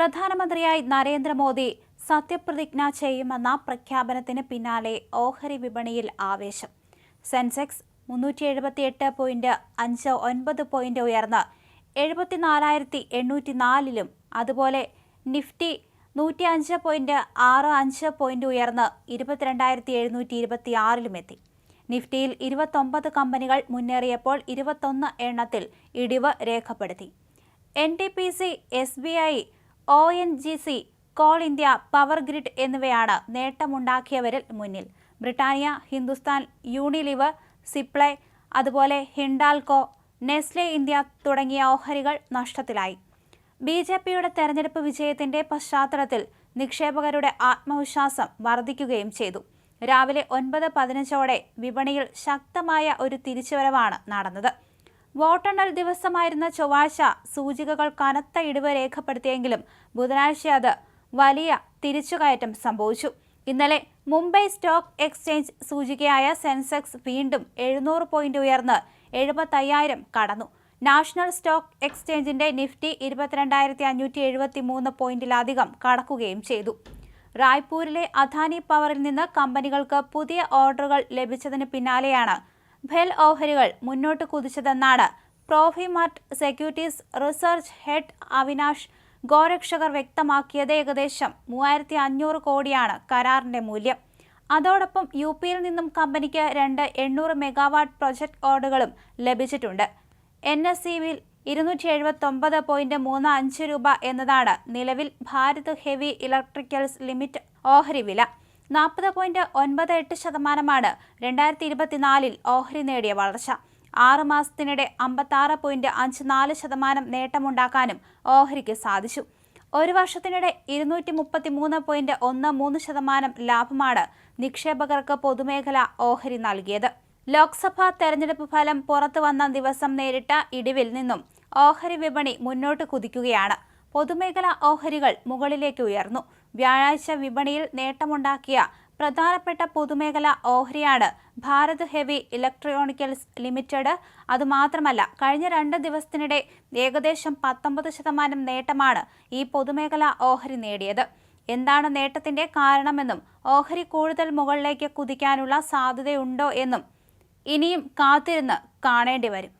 പ്രധാനമന്ത്രിയായി നരേന്ദ്രമോദി സത്യപ്രതിജ്ഞ ചെയ്യുമെന്ന പ്രഖ്യാപനത്തിന് പിന്നാലെ ഓഹരി വിപണിയിൽ ആവേശം. സെൻസെക്സ് മുന്നൂറ്റി എഴുപത്തിയെട്ട് പോയിന്റ് അഞ്ച് ഒൻപത് പോയിന്റ് ഉയർന്ന് എഴുപത്തിനാലായിരത്തി എണ്ണൂറ്റി നാലിലും അതുപോലെ നിഫ്റ്റി നൂറ്റി അഞ്ച് പോയിന്റ് ആറ് അഞ്ച് പോയിന്റ് ഉയർന്ന് ഇരുപത്തിരണ്ടായിരത്തി എഴുന്നൂറ്റി ഇരുപത്തി ആറിലുമെത്തി നിഫ്റ്റിയിൽ ഇരുപത്തൊമ്പത് കമ്പനികൾ മുന്നേറിയപ്പോൾ ഇരുപത്തൊന്ന് എണ്ണത്തിൽ ഇടിവ് രേഖപ്പെടുത്തി. N T P C S B I O N G C coal India power grid എന്നിവയാണ് നേട്ടമുണ്ടാക്കിയവരിൽ മുന്നിൽ. ബ്രിട്ടാനിയ ഹിന്ദുസ്ഥാൻ യൂണിലിവർ സിപ്ലൈ അതുപോലെ ഹിൻഡാൽകോ നെസ്ലെ ഇന്ത്യ തുടങ്ങിയ ഓഹരികൾ നഷ്ടത്തിലായി. ബി ജെ പിയുടെ തെരഞ്ഞെടുപ്പ് വിജയത്തിന്റെ പശ്ചാത്തലത്തിൽ നിക്ഷേപകരുടെ ആത്മവിശ്വാസം വർദ്ധിക്കുകയും ചെയ്തു. രാവിലെ ഒൻപത് പതിനഞ്ചോടെ വിപണിയിൽ ശക്തമായ ഒരു തിരിച്ചുവരവാണ് നടന്നത്. വോട്ടെണ്ണൽ ദിവസമായിരുന്ന ചൊവ്വാഴ്ച സൂചികകൾ കനത്ത ഇടിവ് രേഖപ്പെടുത്തിയെങ്കിലും ബുധനാഴ്ച അത് വലിയ തിരിച്ചുകയറ്റം സംഭവിച്ചു. ഇന്നലെ മുംബൈ സ്റ്റോക്ക് എക്സ്ചേഞ്ച് സൂചികയായ സെൻസെക്സ് വീണ്ടും എഴുന്നൂറ് പോയിന്റ് ഉയർന്ന് എഴുപത്തയ്യായിരം കടന്നു. നാഷണൽ സ്റ്റോക്ക് എക്സ്ചേഞ്ചിന്റെ നിഫ്റ്റി ഇരുപത്തിരണ്ടായിരത്തി അഞ്ഞൂറ്റി എഴുപത്തി മൂന്ന് പോയിന്റിലധികം കടക്കുകയും ചെയ്തു. റായ്പൂരിലെ അദാനി പവറിൽ നിന്ന് കമ്പനികൾക്ക് പുതിയ ഓർഡറുകൾ ലഭിച്ചതിന് പിന്നാലെയാണ് ഭെൽ ഓഹരികൾ മുന്നോട്ട് കുതിച്ചതെന്നാണ് Profitmart securities research head Avinash Gorakshakar വ്യക്തമാക്കിയത്. ഏകദേശം മൂവായിരത്തി അഞ്ഞൂറ് കോടിയാണ് കരാറിന്റെ മൂല്യം. അതോടൊപ്പം യു പിയിൽ നിന്നും കമ്പനിക്ക് രണ്ട് എണ്ണൂറ് മെഗാവാട്ട് പ്രൊജക്ട് ഓർഡറുകളും ലഭിച്ചിട്ടുണ്ട്. എൻ എസ് സിവിൽ ഇരുന്നൂറ്റി എഴുപത്തൊമ്പത് പോയിന്റ് മൂന്ന് അഞ്ച് രൂപ എന്നതാണ് നിലവിൽ ഭാരത് ഹെവി ഇലക്ട്രിക്കൽസ് ലിമിറ്റ് ഓഹരി വില. നാൽപ്പത് പോയിന്റ് ഒൻപത് എട്ട് ശതമാനമാണ് രണ്ടായിരത്തി ഇരുപത്തിനാലിൽ ഓഹരി നേടിയ വളർച്ച. ആറ് മാസത്തിനിടെ അമ്പത്താറ് പോയിന്റ് അഞ്ച് നാല് ശതമാനം നേട്ടമുണ്ടാക്കാനും ഓഹരിക്ക് സാധിച്ചു. ഒരു വർഷത്തിനിടെ ഇരുന്നൂറ്റി മുപ്പത്തി മൂന്ന് പോയിന്റ് ഒന്ന് മൂന്ന് ശതമാനം ലാഭമാണ് നിക്ഷേപകർക്ക് പൊതുമേഖല ഓഹരി നൽകിയത്. ലോക്സഭാ തെരഞ്ഞെടുപ്പ് ഫലം പുറത്തു വന്ന ദിവസം നേരിട്ട ഇടിവിൽ നിന്നും ഓഹരി വിപണി മുന്നോട്ട് കുതിക്കുകയാണ്. പൊതുമേഖല ഓഹരികൾ മുകളിലേക്ക് ഉയർന്നു. വ്യാഴാഴ്ച വിപണിയിൽ നേട്ടമുണ്ടാക്കിയ പ്രധാനപ്പെട്ട പൊതുമേഖലാ ഓഹരിയാണ് ഭാരത് ഹെവി ഇലക്ട്രോണിക്കൽസ് ലിമിറ്റഡ്. അതുമാത്രമല്ല കഴിഞ്ഞ രണ്ട് ദിവസത്തിനിടെ ഏകദേശം പത്തൊമ്പത് ശതമാനം നേട്ടമാണ് ഈ പൊതുമേഖലാ ഓഹരി നേടിയത്. എന്താണ് നേട്ടത്തിന്റെ കാരണമെന്നും ഓഹരി കൂടുതൽ മുകളിലേക്ക് കുതിക്കാനുള്ള സാധ്യതയുണ്ടോ എന്നും ഇനിയും കാത്തിരുന്ന് കാണേണ്ടി വരും